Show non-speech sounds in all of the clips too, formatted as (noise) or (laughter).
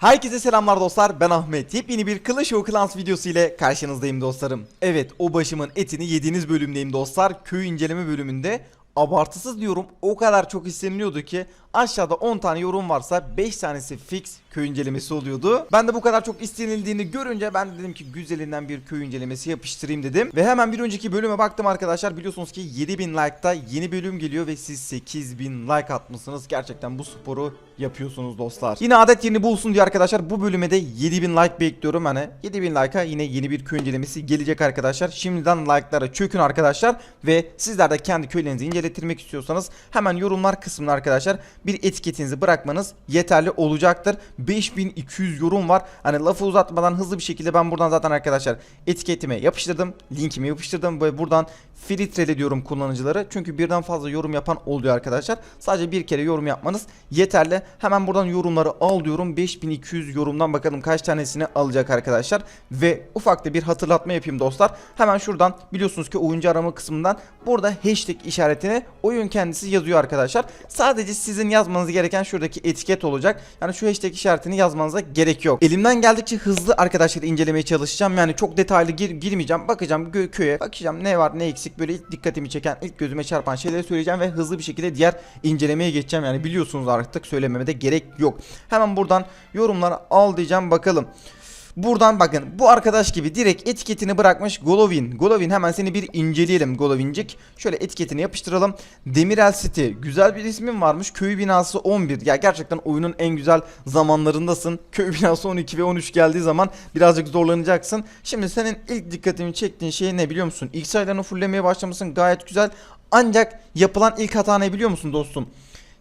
Herkese selamlar dostlar ben Ahmet. Yepyeni bir Clash of Clans videosu ile karşınızdayım dostlarım. Evet o başımın etini yediğiniz bölümdeyim dostlar. Köy inceleme bölümünde Abartısız diyorum o kadar çok isteniliyordu ki aşağıda 10 tane yorum varsa 5 tanesi fix köy incelemesi oluyordu. Ben de bu kadar çok istenildiğini görünce ben de dedim ki güzelinden bir köy incelemesi yapıştırayım dedim. Ve hemen bir önceki bölüme baktım arkadaşlar biliyorsunuz ki 7000 like'da yeni bölüm geliyor ve siz 8000 like atmışsınız. Gerçekten bu sporu yapıyorsunuz dostlar. Yine adet yerini bulsun diye arkadaşlar bu bölüme de 7000 like bekliyorum. Hani 7000 like'a yine yeni bir köy incelemesi gelecek arkadaşlar. Şimdiden like'lara çökün arkadaşlar ve sizler de kendi köylerinizi inceletirmek istiyorsanız hemen yorumlar kısmına arkadaşlar bir etiketinizi bırakmanız yeterli olacaktır. 5200 yorum var. Hani lafı uzatmadan hızlı bir şekilde ben buradan zaten arkadaşlar etiketime yapıştırdım. Linkimi yapıştırdım ve buradan filtrele diyorum kullanıcıları. Çünkü birden fazla yorum yapan oluyor arkadaşlar. Sadece bir kere yorum yapmanız yeterli. Hemen buradan yorumları al diyorum. 5200 yorumdan bakalım kaç tanesini alacak arkadaşlar. Ve ufak da bir hatırlatma yapayım dostlar. Hemen şuradan biliyorsunuz ki oyuncu arama kısmından burada hashtag işaretine oyun kendisi yazıyor arkadaşlar. Sadece sizin yazmanız gereken şuradaki etiket olacak. Yani şu hashtag işaretini yazmanıza gerek yok. Elimden geldikçe hızlı arkadaşlar incelemeye çalışacağım. Yani çok detaylı gir girmeyeceğim. Bakacağım gö- köye. Bakacağım ne var ne eksik. Böyle ilk dikkatimi çeken, ilk gözüme çarpan şeyleri söyleyeceğim ve hızlı bir şekilde diğer incelemeye geçeceğim. Yani biliyorsunuz artık söylememe de gerek yok. Hemen buradan yorumları al diyeceğim bakalım. Buradan bakın bu arkadaş gibi direkt etiketini bırakmış Golovin. Golovin hemen seni bir inceleyelim Golovincik. Şöyle etiketini yapıştıralım. Demirel City. Güzel bir ismin varmış. Köy binası 11. Ya gerçekten oyunun en güzel zamanlarındasın. Köy (laughs) binası 12 ve 13 geldiği zaman birazcık zorlanacaksın. Şimdi senin ilk dikkatimi çektiğin şey ne biliyor musun? İlk sayılarını fulllemeye başlamışsın gayet güzel. Ancak yapılan ilk hata ne biliyor musun dostum?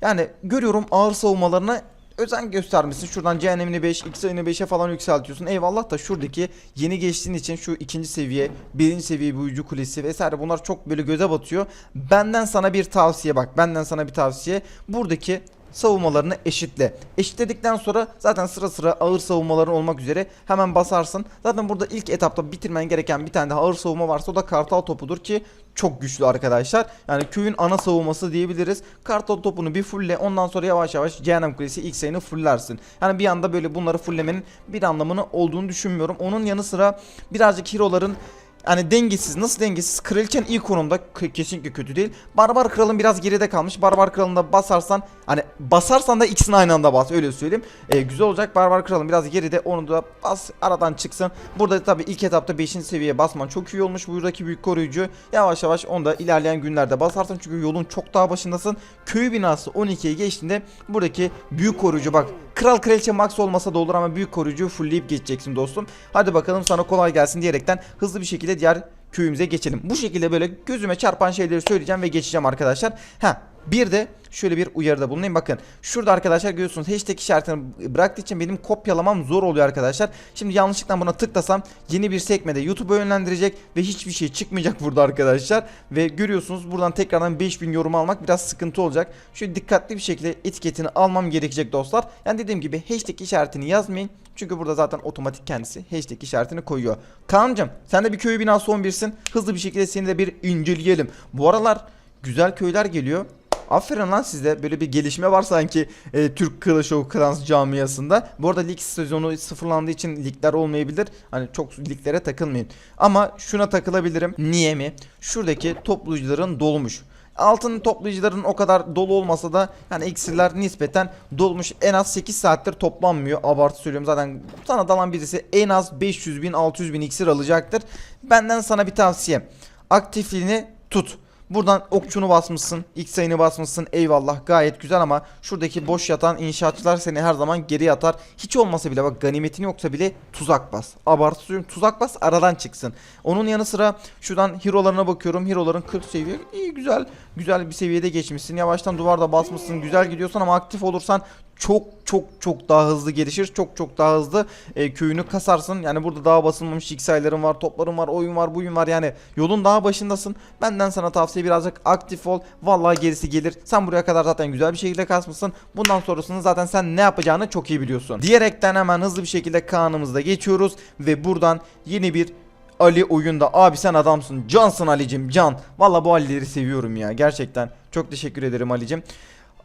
Yani görüyorum ağır savunmalarına özen göstermişsin. Şuradan cehennemini 5, X sayını 5'e falan yükseltiyorsun. Eyvallah da şuradaki yeni geçtiğin için şu ikinci seviye, birinci seviye büyücü kulesi vesaire bunlar çok böyle göze batıyor. Benden sana bir tavsiye bak. Benden sana bir tavsiye. Buradaki savunmalarını eşitle. Eşitledikten sonra zaten sıra sıra ağır savunmaların olmak üzere hemen basarsın. Zaten burada ilk etapta bitirmen gereken bir tane daha ağır savunma varsa o da kartal topudur ki çok güçlü arkadaşlar. Yani köyün ana savunması diyebiliriz. Kartal topunu bir fullle ondan sonra yavaş yavaş cehennem kulesi ilk sayını fullersin. Yani bir anda böyle bunları fullemenin bir anlamını olduğunu düşünmüyorum. Onun yanı sıra birazcık hero'ların Hani dengesiz. Nasıl dengesiz? Kraliçenin iyi konumda kesinlikle kötü değil. Barbar kralın biraz geride kalmış. Barbar kralında basarsan hani basarsan da ikisini aynı anda bas öyle söyleyeyim. Ee, güzel olacak. Barbar kralın biraz geride onu da bas aradan çıksın. Burada tabi ilk etapta 5. seviyeye basman çok iyi olmuş. Buradaki büyük koruyucu yavaş yavaş onu da ilerleyen günlerde basarsan çünkü yolun çok daha başındasın. Köy binası 12'ye geçtiğinde buradaki büyük koruyucu bak Kral kraliçe max olmasa da olur ama büyük koruyucuyu fullleyip geçeceksin dostum. Hadi bakalım sana kolay gelsin diyerekten hızlı bir şekilde diğer köyümüze geçelim. Bu şekilde böyle gözüme çarpan şeyleri söyleyeceğim ve geçeceğim arkadaşlar. Ha bir de şöyle bir uyarıda bulunayım. Bakın şurada arkadaşlar görüyorsunuz hashtag işaretini bıraktığı için benim kopyalamam zor oluyor arkadaşlar. Şimdi yanlışlıkla buna tıklasam yeni bir sekmede YouTube'a yönlendirecek ve hiçbir şey çıkmayacak burada arkadaşlar. Ve görüyorsunuz buradan tekrardan 5000 yorum almak biraz sıkıntı olacak. Şöyle dikkatli bir şekilde etiketini almam gerekecek dostlar. Yani dediğim gibi hashtag işaretini yazmayın. Çünkü burada zaten otomatik kendisi hashtag işaretini koyuyor. Kaan'cım sen de bir köy binası 11'sin. Hızlı bir şekilde seni de bir inceleyelim. Bu aralar güzel köyler geliyor. Aferin lan sizde böyle bir gelişme var sanki e, Türk of Clans camiasında. Bu arada lig sezonu sıfırlandığı için ligler olmayabilir. Hani çok liglere takılmayın. Ama şuna takılabilirim. Niye mi? Şuradaki toplayıcıların dolmuş. Altın toplayıcıların o kadar dolu olmasa da yani iksirler nispeten dolmuş. En az 8 saattir toplanmıyor. Abartı söylüyorum zaten sana dalan birisi en az 500 bin 600 bin iksir alacaktır. Benden sana bir tavsiye. Aktifliğini tut. Buradan okçunu basmışsın, ilk sayını basmışsın eyvallah gayet güzel ama şuradaki boş yatan inşaatçılar seni her zaman geri atar. Hiç olmasa bile bak ganimetin yoksa bile tuzak bas. Abartı söylüyorum tuzak bas aradan çıksın. Onun yanı sıra şuradan hero'larına bakıyorum. Hero'ların 40 seviye iyi güzel güzel bir seviyede geçmişsin. Yavaştan duvarda basmışsın güzel gidiyorsan ama aktif olursan çok çok çok daha hızlı gelişir. Çok çok daha hızlı e, köyünü kasarsın. Yani burada daha basılmamış XI'lerin var, topların var, oyun var, buyun var. Yani yolun daha başındasın. Benden sana tavsiye birazcık aktif ol. Vallahi gerisi gelir. Sen buraya kadar zaten güzel bir şekilde kasmışsın. Bundan sonrasını zaten sen ne yapacağını çok iyi biliyorsun. Diyerekten hemen hızlı bir şekilde Kaan'ımızda geçiyoruz ve buradan yeni bir Ali oyunda abi sen adamsın cansın Ali'cim can Valla bu Ali'leri seviyorum ya gerçekten çok teşekkür ederim Ali'cim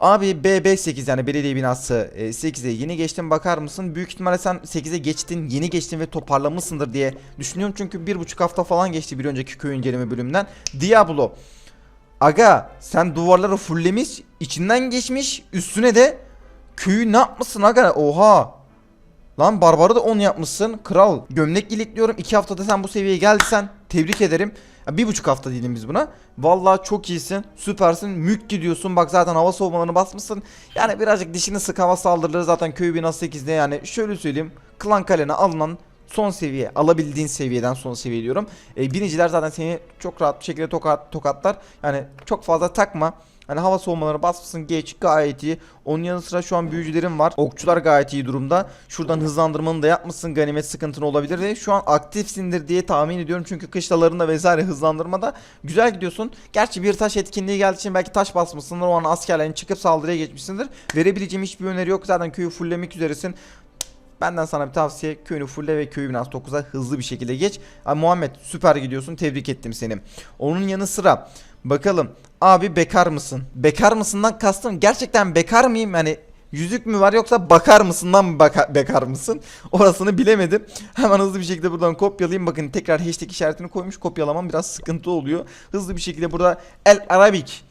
Abi BB8 yani belediye binası e, 8'e yeni geçtin bakar mısın? Büyük ihtimalle sen 8'e geçtin, yeni geçtin ve toparlamışsındır diye düşünüyorum. Çünkü bir buçuk hafta falan geçti bir önceki köy inceleme bölümünden. Diablo. Aga sen duvarları fulllemiş, içinden geçmiş, üstüne de köyü ne yapmışsın aga? Oha. Lan barbarı da 10 yapmışsın. Kral gömlek ilikliyorum. 2 haftada sen bu seviyeye geldiysen tebrik ederim. Ya, bir buçuk hafta diyelim biz buna. Vallahi çok iyisin. Süpersin. Mük gidiyorsun. Bak zaten hava soğumalarını basmışsın. Yani birazcık dişini sık hava saldırıları zaten köy binası 8'de yani şöyle söyleyeyim. Klan kalene alınan son seviye alabildiğin seviyeden son seviye diyorum. E, biniciler zaten seni çok rahat bir şekilde tokat, tokatlar. Yani çok fazla takma. Hani hava soğumaları basmışsın geç gayet iyi. Onun yanı sıra şu an büyücülerim var. Okçular gayet iyi durumda. Şuradan hızlandırmanı da yapmışsın. Ganimet sıkıntın olabilir ve şu an aktifsindir diye tahmin ediyorum. Çünkü kışlalarında vesaire hızlandırmada güzel gidiyorsun. Gerçi bir taş etkinliği geldiği için belki taş basmışsındır. O an askerlerin çıkıp saldırıya geçmişsindir. Verebileceğim hiçbir öneri yok. Zaten köyü fulllemek üzeresin. Benden sana bir tavsiye köyünü fulle ve köyü biraz 9'a hızlı bir şekilde geç. Abi Muhammed süper gidiyorsun tebrik ettim seni. Onun yanı sıra bakalım abi bekar mısın? Bekar mısından kastım gerçekten bekar mıyım? Yani yüzük mü var yoksa bakar mısından mı baka- bekar mısın? (laughs) Orasını bilemedim. Hemen hızlı bir şekilde buradan kopyalayayım. Bakın tekrar hashtag işaretini koymuş. Kopyalamam biraz sıkıntı oluyor. Hızlı bir şekilde burada El Arabik.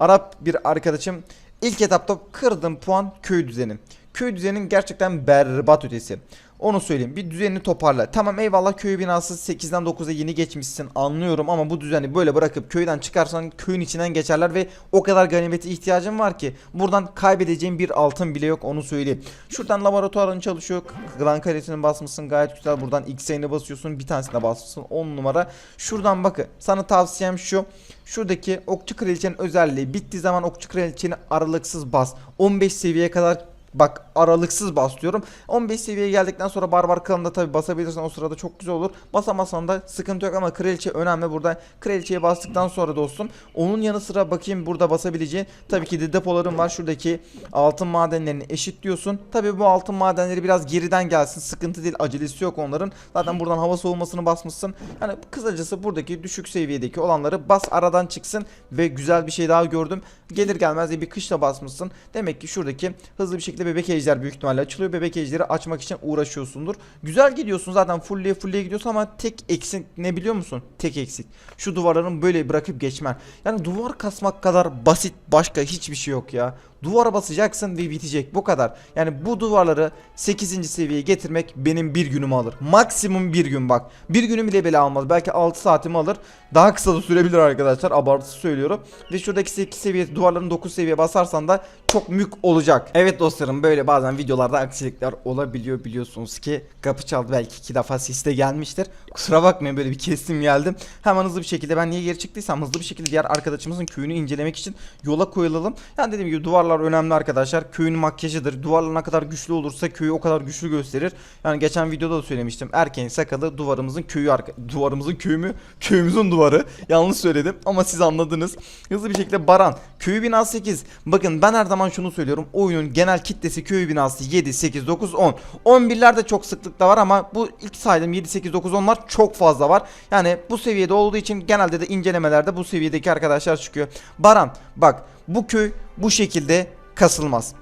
Arap bir arkadaşım. İlk etapta kırdım puan köy düzeni. Köy düzeninin gerçekten berbat ötesi. Onu söyleyeyim. Bir düzenini toparla. Tamam eyvallah köy binası 8'den 9'a yeni geçmişsin anlıyorum ama bu düzeni böyle bırakıp köyden çıkarsan köyün içinden geçerler ve o kadar ganimete ihtiyacın var ki buradan kaybedeceğin bir altın bile yok onu söyleyeyim. Şuradan laboratuvarın çalışıyor. Klan karesini basmışsın gayet güzel. Buradan X'ini basıyorsun. Bir tanesine basmışsın 10 numara. Şuradan bakın. Sana tavsiyem şu. Şuradaki okçu kraliçenin özelliği bittiği zaman okçu kraliçeni aralıksız bas. 15 seviyeye kadar Bak aralıksız bas diyorum. 15 seviyeye geldikten sonra barbar klanında tabi basabilirsen o sırada çok güzel olur. Basamazsan da sıkıntı yok ama kraliçe önemli burada. Kraliçeye bastıktan sonra dostum onun yanı sıra bakayım burada basabileceğin tabii ki de depolarım var. Şuradaki altın madenlerini eşitliyorsun. Tabi bu altın madenleri biraz geriden gelsin. Sıkıntı değil acelesi yok onların. Zaten buradan hava soğumasını basmışsın. Yani kısacası buradaki düşük seviyedeki olanları bas aradan çıksın ve güzel bir şey daha gördüm. Gelir gelmez bir kışla basmışsın. Demek ki şuradaki hızlı bir şekilde bebek ejder büyük ihtimalle açılıyor. Bebek ejderi açmak için uğraşıyorsundur. Güzel gidiyorsun zaten fulleye fulleye gidiyorsun ama tek eksik ne biliyor musun? Tek eksik. Şu duvarların böyle bırakıp geçmen. Yani duvar kasmak kadar basit başka hiçbir şey yok ya. Duvara basacaksın ve bitecek bu kadar. Yani bu duvarları 8. seviyeye getirmek benim bir günümü alır. Maksimum bir gün bak. Bir günüm bile bile almaz. Belki 6 saatimi alır. Daha kısa da sürebilir arkadaşlar. Abartısı söylüyorum. Ve şuradaki 8 seviye duvarların 9 seviye basarsan da çok mük olacak. Evet dostlarım böyle bazen videolarda aksilikler olabiliyor biliyorsunuz ki. Kapı çaldı belki iki defa ses de gelmiştir. Kusura bakmayın böyle bir kestim geldim. Hemen hızlı bir şekilde ben niye geri çıktıysam hızlı bir şekilde diğer arkadaşımızın köyünü incelemek için yola koyulalım. Yani dediğim gibi duvarlar önemli arkadaşlar. Köyün makyajıdır. Duvarlar ne kadar güçlü olursa köyü o kadar güçlü gösterir. Yani geçen videoda da söylemiştim. Erkeğin sakalı duvarımızın köyü duvarımızın köyü mü? Köyümüzün duvarı. Yanlış söyledim ama siz anladınız. Hızlı bir şekilde Baran. Köyü binası 8. Bakın ben her zaman şunu söylüyorum. Oyunun genel kitlesi köyü binası 7, 8, 9, 10. 11'ler de çok sıklıkla var ama bu ilk saydığım 7, 8, 9, 10'lar çok fazla var. Yani bu seviyede olduğu için genelde de incelemelerde bu seviyedeki arkadaşlar çıkıyor. Baran bak bu köy bu şekilde kasılmaz.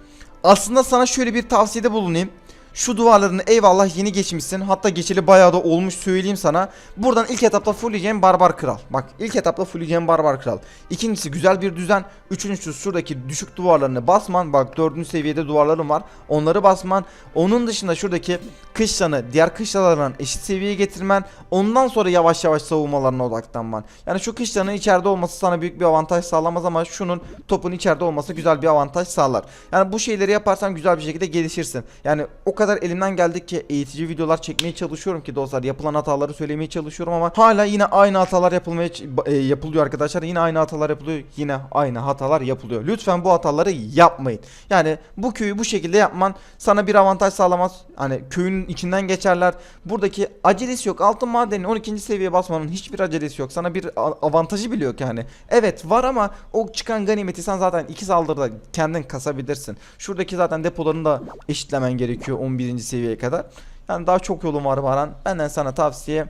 Aslında sana şöyle bir tavsiyede bulunayım. Şu duvarlarını eyvallah yeni geçmişsin. Hatta geçeli bayağı da olmuş söyleyeyim sana. Buradan ilk etapta fullleyeceğim Barbar Kral. Bak ilk etapta fullleyeceğim Barbar Kral. İkincisi güzel bir düzen. Üçüncüsü şuradaki düşük duvarlarını basman. Bak dördüncü seviyede duvarlarım var. Onları basman. Onun dışında şuradaki kışlanı diğer kışlalarla eşit seviyeye getirmen. Ondan sonra yavaş yavaş savunmalarına odaklanman. Yani şu kışlanın içeride olması sana büyük bir avantaj sağlamaz ama şunun topun içeride olması güzel bir avantaj sağlar. Yani bu şeyleri yaparsan güzel bir şekilde gelişirsin. Yani o kadar elimden geldikçe eğitici videolar çekmeye çalışıyorum ki dostlar yapılan hataları söylemeye çalışıyorum ama hala yine aynı hatalar yapılmaya e, yapılıyor arkadaşlar. Yine aynı hatalar yapılıyor. Yine aynı hatalar yapılıyor. Lütfen bu hataları yapmayın. Yani bu köyü bu şekilde yapman sana bir avantaj sağlamaz. Hani köyün içinden geçerler. Buradaki acelesi yok. Altın madenin 12. seviyeye basmanın hiçbir acelesi yok. Sana bir avantajı bile yok yani. Evet var ama o çıkan ganimeti sen zaten iki saldırıda kendin kasabilirsin. Şuradaki zaten depolarını da eşitlemen gerekiyor 11. seviyeye kadar. Yani daha çok yolun var Baran. Benden sana tavsiye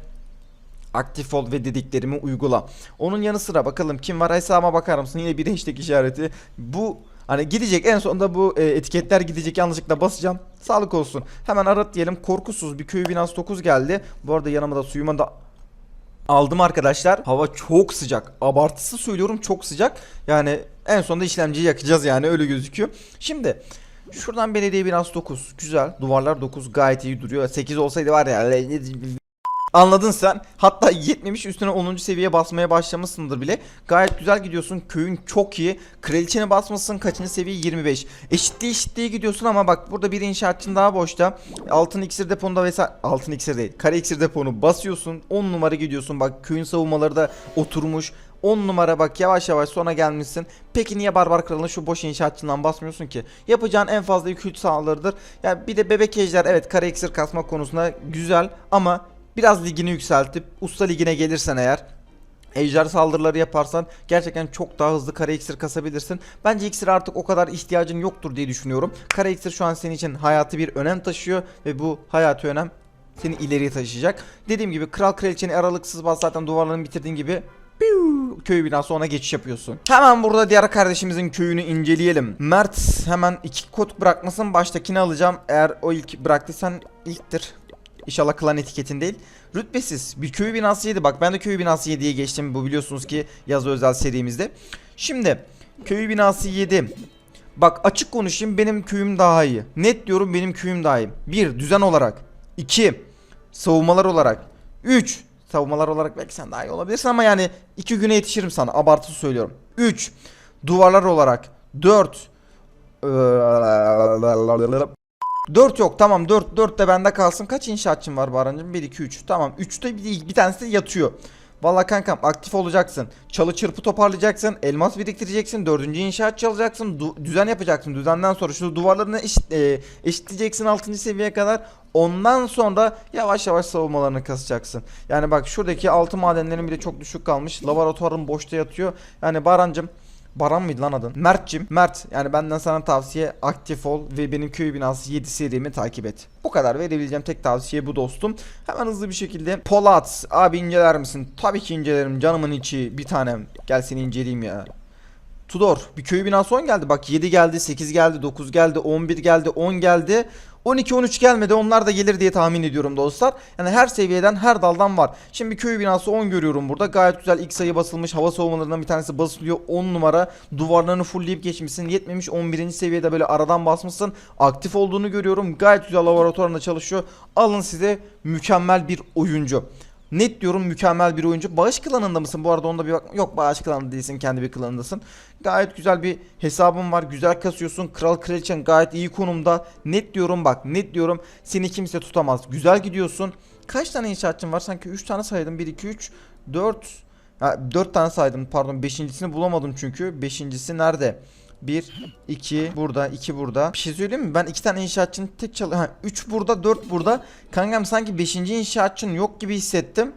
aktif ol ve dediklerimi uygula. Onun yanı sıra bakalım kim var hesabıma bakar mısın? Yine bir hashtag işareti. Bu Hani gidecek en sonunda bu e, etiketler gidecek yanlışlıkla basacağım. Sağlık olsun. Hemen arat diyelim. Korkusuz bir köy binası 9 geldi. Bu arada yanıma da suyuma da aldım arkadaşlar. Hava çok sıcak. Abartısı söylüyorum çok sıcak. Yani en sonunda işlemciyi yakacağız yani öyle gözüküyor. Şimdi şuradan belediye binası 9. Güzel. Duvarlar 9 gayet iyi duruyor. 8 olsaydı var ya Anladın sen. Hatta yetmemiş üstüne 10. seviyeye basmaya başlamışsındır bile. Gayet güzel gidiyorsun. Köyün çok iyi. Kraliçeni basmasın. Kaçıncı seviye? 25. Eşitliğe eşitliğe gidiyorsun ama bak burada bir inşaatçın daha boşta. Altın iksir deponunda vesaire. Altın iksir değil. Kare iksir deponu basıyorsun. 10 numara gidiyorsun. Bak köyün savunmaları da oturmuş. 10 numara bak yavaş yavaş sona gelmişsin. Peki niye Barbar Kralı'nın şu boş inşaatçından basmıyorsun ki? Yapacağın en fazla 2-3 sağlarıdır. Ya bir de bebek ejder evet kare iksir kasma konusunda güzel ama biraz ligini yükseltip usta ligine gelirsen eğer Ejder saldırıları yaparsan gerçekten çok daha hızlı kare iksir kasabilirsin. Bence iksir artık o kadar ihtiyacın yoktur diye düşünüyorum. Kare iksir şu an senin için hayatı bir önem taşıyor ve bu hayatı önem seni ileriye taşıyacak. Dediğim gibi kral kraliçeni aralıksız bas zaten duvarlarını bitirdiğin gibi köy binası ona geçiş yapıyorsun. Hemen burada diğer kardeşimizin köyünü inceleyelim. Mert hemen iki kod bırakmasın baştakini alacağım. Eğer o ilk bıraktıysan ilktir. İnşallah klan etiketin değil. Rütbesiz bir köy binası 7. Bak ben de köy binası 7'ye geçtim. Bu biliyorsunuz ki yaz özel serimizde. Şimdi köy binası 7. Bak açık konuşayım benim köyüm daha iyi. Net diyorum benim köyüm daha iyi. 1. Düzen olarak. 2. Savunmalar olarak. 3. Savunmalar olarak belki sen daha iyi olabilirsin ama yani 2 güne yetişirim sana. Abartı söylüyorum. 3. Duvarlar olarak. 4. 4 yok tamam 4 4 de bende kalsın. Kaç inşaatçın var Barancım? 1 2 3. Tamam 3'te bir, bir tanesi de yatıyor. Vallahi kankam aktif olacaksın. Çalı çırpı toparlayacaksın. Elmas biriktireceksin. Dördüncü inşaat çalacaksın. du- düzen yapacaksın. Düzenden sonra şu duvarlarını eşit, e, eşitleyeceksin 6. seviyeye kadar. Ondan sonra yavaş yavaş savunmalarını kasacaksın. Yani bak şuradaki altı madenlerin bile çok düşük kalmış. Laboratuvarın boşta yatıyor. Yani Barancım Baran mıydı lan adın? Mert'cim. Mert yani benden sana tavsiye aktif ol ve benim köy binası 7 serimi takip et. Bu kadar verebileceğim tek tavsiye bu dostum. Hemen hızlı bir şekilde Polat abi inceler misin? Tabii ki incelerim canımın içi bir tanem. Gel seni inceleyeyim ya. Tudor bir köy binası 10 geldi. Bak 7 geldi, 8 geldi, 9 geldi, 11 geldi, 10 geldi. 12 13 gelmedi. Onlar da gelir diye tahmin ediyorum dostlar. Yani her seviyeden, her daldan var. Şimdi köy binası 10 görüyorum burada. Gayet güzel ilk sayı basılmış. Hava savunmalarından bir tanesi basılıyor. 10 numara. Duvarlarını fullleyip geçmişsin. Yetmemiş 11. seviyede böyle aradan basmışsın. Aktif olduğunu görüyorum. Gayet güzel laboratuvarında çalışıyor. Alın size mükemmel bir oyuncu. Net diyorum mükemmel bir oyuncu. Bağış klanında mısın? Bu arada onda bir bak. Yok bağış klanında değilsin. Kendi bir klanındasın. Gayet güzel bir hesabın var. Güzel kasıyorsun. Kral kraliçen gayet iyi konumda. Net diyorum bak. Net diyorum. Seni kimse tutamaz. Güzel gidiyorsun. Kaç tane inşaatçın var? Sanki 3 tane saydım. 1, 2, 3, 4. Ha, 4 tane saydım. Pardon. Beşincisini bulamadım çünkü. Beşincisi nerede? 1, 2 burada, 2 burada. Bir şey söyleyeyim mi? Ben iki tane inşaatçının tek çalı... Ha, 3 burada, 4 burada. Kankam sanki 5. inşaatçın yok gibi hissettim.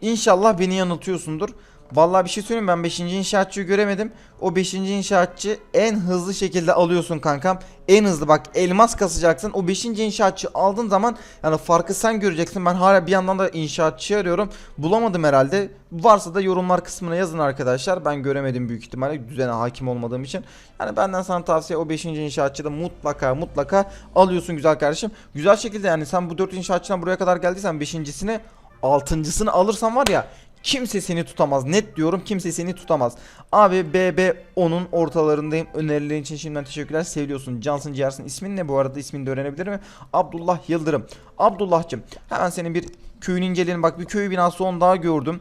İnşallah beni yanıltıyorsundur. Vallahi bir şey söyleyeyim ben 5. inşaatçıyı göremedim. O 5. inşaatçı en hızlı şekilde alıyorsun kankam. En hızlı bak elmas kasacaksın. O 5. inşaatçı aldığın zaman yani farkı sen göreceksin. Ben hala bir yandan da inşaatçı arıyorum. Bulamadım herhalde. Varsa da yorumlar kısmına yazın arkadaşlar. Ben göremedim büyük ihtimalle düzene hakim olmadığım için. Yani benden sana tavsiye o 5. inşaatçıda mutlaka mutlaka alıyorsun güzel kardeşim. Güzel şekilde yani sen bu 4 inşaatçıdan buraya kadar geldiysen 5.sini altıncısını alırsan var ya kimse seni tutamaz. Net diyorum kimse seni tutamaz. Abi BB 10'un ortalarındayım. Önerilerin için şimdiden teşekkürler. Seviyorsun. Cansın Ciğersin. İsmin ne bu arada? İsmini de öğrenebilir mi? Abdullah Yıldırım. Abdullah'cım hemen senin bir köyünü inceleyelim. Bak bir köy binası 10 daha gördüm.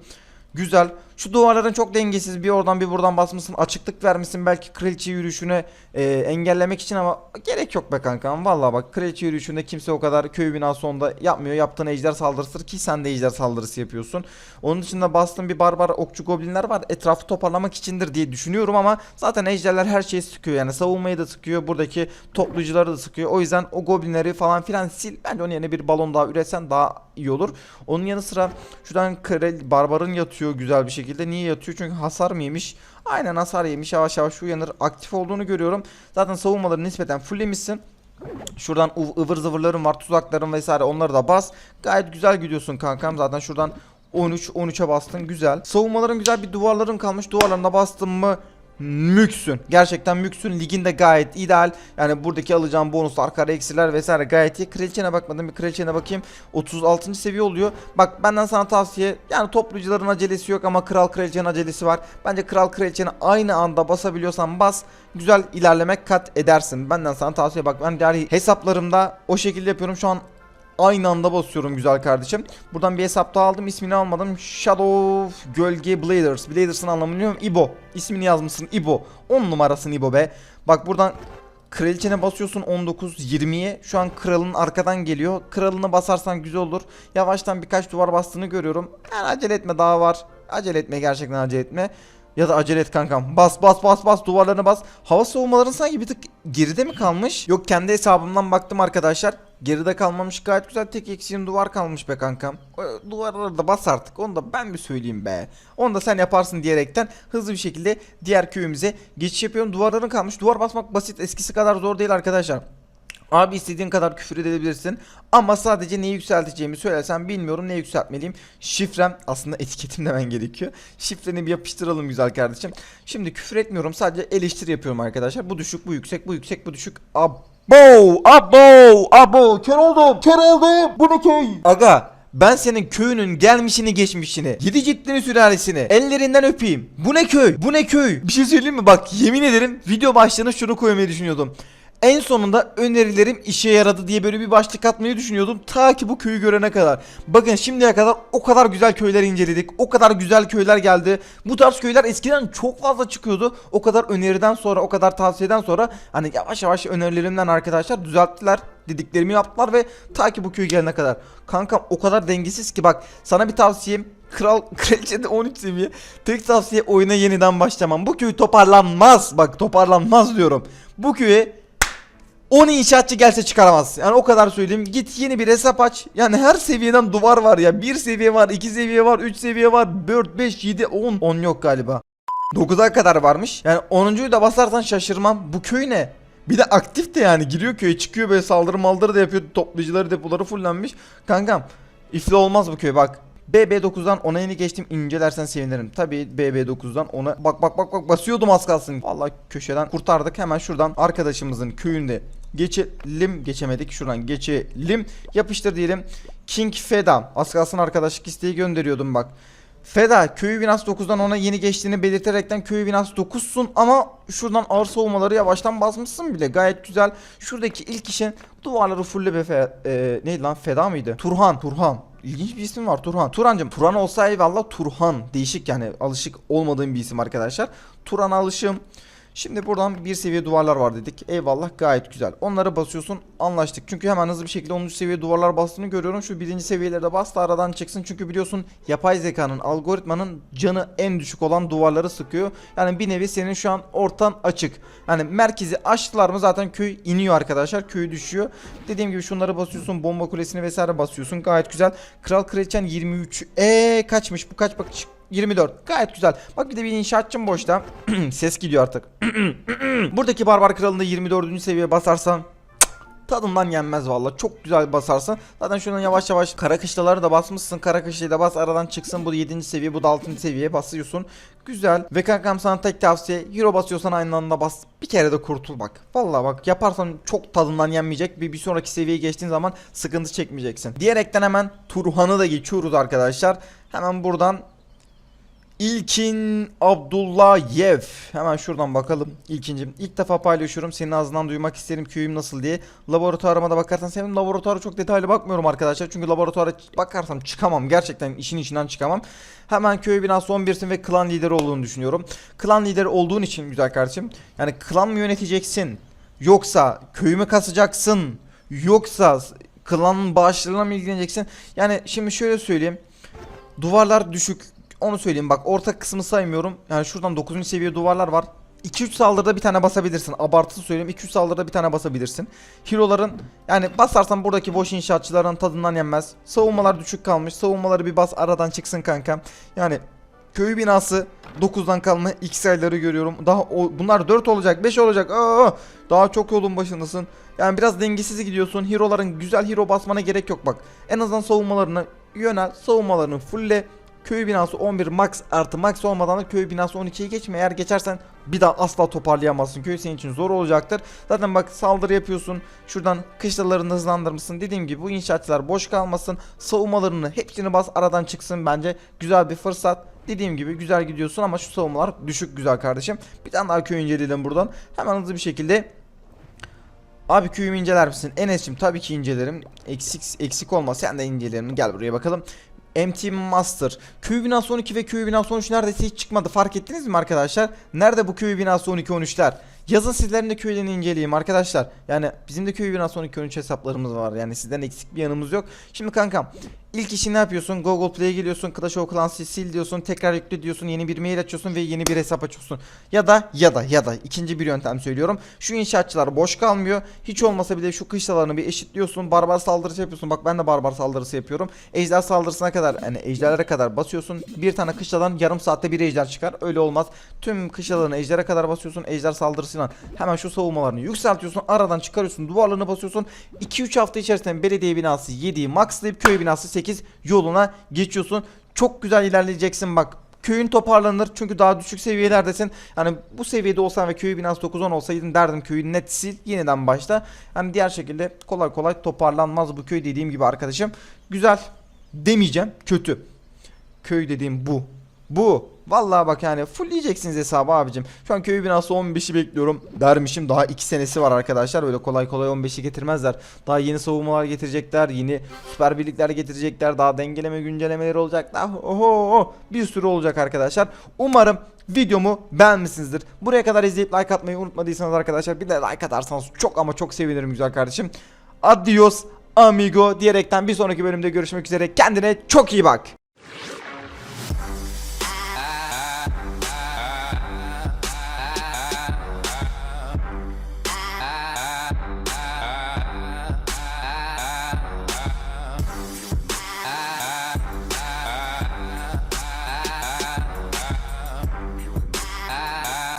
Güzel. Şu duvarların çok dengesiz. Bir oradan bir buradan basmışsın. Açıklık vermişsin belki kraliçe yürüyüşüne e, engellemek için ama gerek yok be kankam. Vallahi bak kraliçe yürüyüşünde kimse o kadar köy binası onda yapmıyor. Yaptığın ejder saldırısıdır ki sen de ejder saldırısı yapıyorsun. Onun dışında bastığın bir barbar okçu goblinler var. Etrafı toparlamak içindir diye düşünüyorum ama zaten ejderler her şeyi sıkıyor. Yani savunmayı da sıkıyor. Buradaki toplayıcıları da sıkıyor. O yüzden o goblinleri falan filan sil. Bence onun yerine bir balon daha üretsen daha iyi olur. Onun yanı sıra şuradan kral barbarın yatıyor güzel bir şekilde. Niye yatıyor? Çünkü hasar mı yemiş? Aynen hasar yemiş. Yavaş yavaş uyanır. Aktif olduğunu görüyorum. Zaten savunmaları nispeten fulllemişsin. Şuradan ıv- ıvır zıvırların var, tuzakların vesaire onları da bas. Gayet güzel gidiyorsun kankam. Zaten şuradan 13 13'e bastın güzel. Savunmaların güzel bir duvarların kalmış. Duvarlarına bastın mı müksün. Gerçekten müksün. Liginde gayet ideal. Yani buradaki alacağım bonuslar, kara eksiler vesaire gayet iyi. Kraliçene bakmadım. Bir kraliçene bakayım. 36. seviye oluyor. Bak benden sana tavsiye. Yani toplucuların acelesi yok ama kral kraliçenin acelesi var. Bence kral kraliçeni aynı anda basabiliyorsan bas. Güzel ilerlemek kat edersin. Benden sana tavsiye bak. Ben diğer hesaplarımda o şekilde yapıyorum. Şu an Aynı anda basıyorum güzel kardeşim. Buradan bir hesap daha aldım. ismini almadım. Shadow Gölge Bladers. Bladers'ın anlamını bilmiyorum. İbo. İsmini yazmışsın. İbo. 10 numarasın İbo be. Bak buradan Kraliçene basıyorsun 19-20'ye. Şu an kralın arkadan geliyor. Kralını basarsan güzel olur. Yavaştan birkaç duvar bastığını görüyorum. Yani acele etme daha var. Acele etme gerçekten acele etme. Ya da acele et kankam. Bas bas bas bas duvarlarına bas. Hava savunmaların sanki bir tık geride mi kalmış? Yok kendi hesabımdan baktım arkadaşlar. Geride kalmamış gayet güzel tek eksiğin duvar kalmış be kankam. O duvarları da bas artık onu da ben bir söyleyeyim be. Onu da sen yaparsın diyerekten hızlı bir şekilde diğer köyümüze geçiş yapıyorum. Duvarların kalmış. Duvar basmak basit eskisi kadar zor değil arkadaşlar. Abi istediğin kadar küfür edebilirsin ama sadece neyi yükselteceğimi söylersen bilmiyorum ne yükseltmeliyim. Şifrem aslında etiketim demen gerekiyor. Şifreni bir yapıştıralım güzel kardeşim. Şimdi küfür etmiyorum sadece eleştiri yapıyorum arkadaşlar. Bu düşük bu yüksek bu yüksek bu düşük. Abo abo abo kör oldum kör oldum bu ne köy? Aga ben senin köyünün gelmişini geçmişini, yedi ciddini sülalesini ellerinden öpeyim. Bu ne köy? Bu ne köy? Bir şey söyleyeyim mi? Bak yemin ederim video başlığına şunu koymayı düşünüyordum. En sonunda önerilerim işe yaradı diye böyle bir başlık atmayı düşünüyordum. Ta ki bu köyü görene kadar. Bakın şimdiye kadar o kadar güzel köyler inceledik. O kadar güzel köyler geldi. Bu tarz köyler eskiden çok fazla çıkıyordu. O kadar öneriden sonra, o kadar tavsiyeden sonra hani yavaş yavaş önerilerimden arkadaşlar düzelttiler dediklerimi yaptılar ve ta ki bu köy gelene kadar. Kankam o kadar dengesiz ki bak sana bir tavsiyem Kral (laughs) kraliçede 13 seviye. Tek tavsiye oyuna yeniden başlamam. Bu köy toparlanmaz. Bak toparlanmaz diyorum. Bu köye 10 inşaatçı gelse çıkaramaz. Yani o kadar söyleyeyim. Git yeni bir hesap aç. Yani her seviyeden duvar var ya. 1 seviye var, 2 seviye var, 3 seviye var, 4, 5, 7, 10. 10 yok galiba. 9'a kadar varmış. Yani 10'uncuyu da basarsan şaşırmam. Bu köy ne? Bir de aktif de yani giriyor köye çıkıyor böyle saldırı maldırı da yapıyor. Toplayıcıları depoları fullenmiş. Kankam ifli olmaz bu köy bak. BB9'dan ona yeni geçtim incelersen sevinirim. Tabii BB9'dan ona bak bak bak bak basıyordum az kalsın. Vallahi köşeden kurtardık. Hemen şuradan arkadaşımızın köyünde geçelim. Geçemedik. Şuradan geçelim. Yapıştır diyelim. King Feda. Az kalsın arkadaşlık isteği gönderiyordum bak. Feda köyü Vinas 9'dan ona yeni geçtiğini belirterekten köyü Vinas 9'sun ama şuradan ağır savunmaları yavaştan basmışsın bile gayet güzel. Şuradaki ilk işin duvarları fulle be fe, e, neydi lan Feda mıydı? Turhan Turhan. İlginç bir isim var Turhan. Turancım Turan olsa eyvallah Turhan. Değişik yani alışık olmadığım bir isim arkadaşlar. Turan'a alışım. Şimdi buradan bir seviye duvarlar var dedik. Eyvallah gayet güzel. Onları basıyorsun anlaştık. Çünkü hemen hızlı bir şekilde 10. seviye duvarlar bastığını görüyorum. Şu birinci seviyelerde bas da aradan çıksın. Çünkü biliyorsun yapay zekanın algoritmanın canı en düşük olan duvarları sıkıyor. Yani bir nevi senin şu an ortan açık. Yani merkezi açtılar mı zaten köy iniyor arkadaşlar. Köy düşüyor. Dediğim gibi şunları basıyorsun. Bomba kulesini vesaire basıyorsun. Gayet güzel. Kral kraliçen 23. Eee kaçmış bu kaç bak 24. Gayet güzel. Bak bir de bir inşaatçım boşta. (clears throat) Ses gidiyor artık. (clears throat) Buradaki barbar kralında 24. seviye basarsan (clears throat) tadından yenmez valla. Çok güzel basarsan. Zaten şuradan yavaş yavaş kara kışlaları da basmışsın. Kara kışlayı da bas aradan çıksın. Bu 7. seviye bu da 6. seviye basıyorsun. Güzel. Ve kankam sana tek tavsiye Euro basıyorsan aynı anda bas. Bir kere de kurtul bak. Valla bak yaparsan çok tadından yenmeyecek. Bir, bir sonraki seviyeye geçtiğin zaman sıkıntı çekmeyeceksin. Diyerekten hemen Turhan'ı da geçiyoruz arkadaşlar. Hemen buradan İlkin Abdullayev. Hemen şuradan bakalım. İlkincim. İlk defa paylaşıyorum. Senin ağzından duymak isterim köyüm nasıl diye. Laboratuvarıma da bakarsan senin laboratuvara çok detaylı bakmıyorum arkadaşlar. Çünkü laboratuvara bakarsam çıkamam. Gerçekten işin içinden çıkamam. Hemen köy binası 11'sin ve klan lideri olduğunu düşünüyorum. Klan lideri olduğun için güzel kardeşim. Yani klan mı yöneteceksin? Yoksa köyümü kasacaksın? Yoksa klanın bağışlarına mı ilgileneceksin? Yani şimdi şöyle söyleyeyim. Duvarlar düşük onu söyleyeyim bak orta kısmı saymıyorum. Yani şuradan 9. seviye duvarlar var. 2-3 saldırıda bir tane basabilirsin. Abartılı söyleyeyim 2-3 saldırıda bir tane basabilirsin. Hero'ların yani basarsan buradaki boş inşaatçıların tadından yenmez. Savunmalar düşük kalmış. Savunmaları bir bas aradan çıksın kanka. Yani köy binası 9'dan kalma (laughs) X sayıları görüyorum. Daha o, bunlar 4 olacak 5 olacak. Aa, daha çok yolun başındasın. Yani biraz dengesiz gidiyorsun. Hero'ların güzel hero basmana gerek yok bak. En azından savunmalarını yönel. Savunmalarını fulle Köy binası 11 max artı max olmadan da köy binası 12'ye geçme. Eğer geçersen bir daha asla toparlayamazsın. Köy senin için zor olacaktır. Zaten bak saldırı yapıyorsun. Şuradan kışlalarını hızlandırmışsın. Dediğim gibi bu inşaatçılar boş kalmasın. Savunmalarını hepsini bas aradan çıksın bence. Güzel bir fırsat. Dediğim gibi güzel gidiyorsun ama şu savunmalar düşük güzel kardeşim. Bir tane daha köy inceleyelim buradan. Hemen hızlı bir şekilde Abi köyümü inceler misin? Enes'cim tabii ki incelerim. Eksik eksik olmaz. Sen de incelerim. Gel buraya bakalım. MT Master. Köy binası 12 ve köy binası 13 neredeyse hiç çıkmadı. Fark ettiniz mi arkadaşlar? Nerede bu köy binası 12 13'ler? Yazın sizlerin de köylerini inceleyeyim arkadaşlar. Yani bizim de köy binası 12 13 hesaplarımız var. Yani sizden eksik bir yanımız yok. Şimdi kankam ilk işi ne yapıyorsun? Google Play'e geliyorsun. Clash of Clans'ı sil diyorsun. Tekrar yükle diyorsun. Yeni bir mail açıyorsun ve yeni bir hesap açıyorsun. Ya da ya da ya da ikinci bir yöntem söylüyorum. Şu inşaatçılar boş kalmıyor. Hiç olmasa bile şu kışlalarını bir eşitliyorsun. Barbar saldırısı yapıyorsun. Bak ben de barbar saldırısı yapıyorum. Ejder saldırısına kadar yani ejderlere kadar basıyorsun. Bir tane kışladan yarım saatte bir ejder çıkar. Öyle olmaz. Tüm kışlalarını ejdere kadar basıyorsun. Ejder saldırısıyla hemen şu savunmalarını yükseltiyorsun. Aradan çıkarıyorsun. Duvarlarını basıyorsun. 2-3 hafta içerisinde belediye binası 7'yi maxlayıp köy binası 8 yoluna geçiyorsun. Çok güzel ilerleyeceksin bak. Köyün toparlanır çünkü daha düşük seviyelerdesin. Yani bu seviyede olsan ve köy binası 9-10 olsaydın derdim köyü net sil yeniden başla. Yani diğer şekilde kolay kolay toparlanmaz bu köy dediğim gibi arkadaşım. Güzel demeyeceğim kötü. Köy dediğim bu. Bu. Vallahi bak yani full yiyeceksiniz hesabı abicim. Şu an köy binası 15'i bekliyorum. Dermişim daha 2 senesi var arkadaşlar. Böyle kolay kolay 15'i getirmezler. Daha yeni savunmalar getirecekler. Yeni süper birlikler getirecekler. Daha dengeleme güncellemeleri olacak. Daha oho, oho, bir sürü olacak arkadaşlar. Umarım videomu beğenmişsinizdir. Buraya kadar izleyip like atmayı unutmadıysanız arkadaşlar bir de like atarsanız çok ama çok sevinirim güzel kardeşim. Adios amigo diyerekten bir sonraki bölümde görüşmek üzere. Kendine çok iyi bak.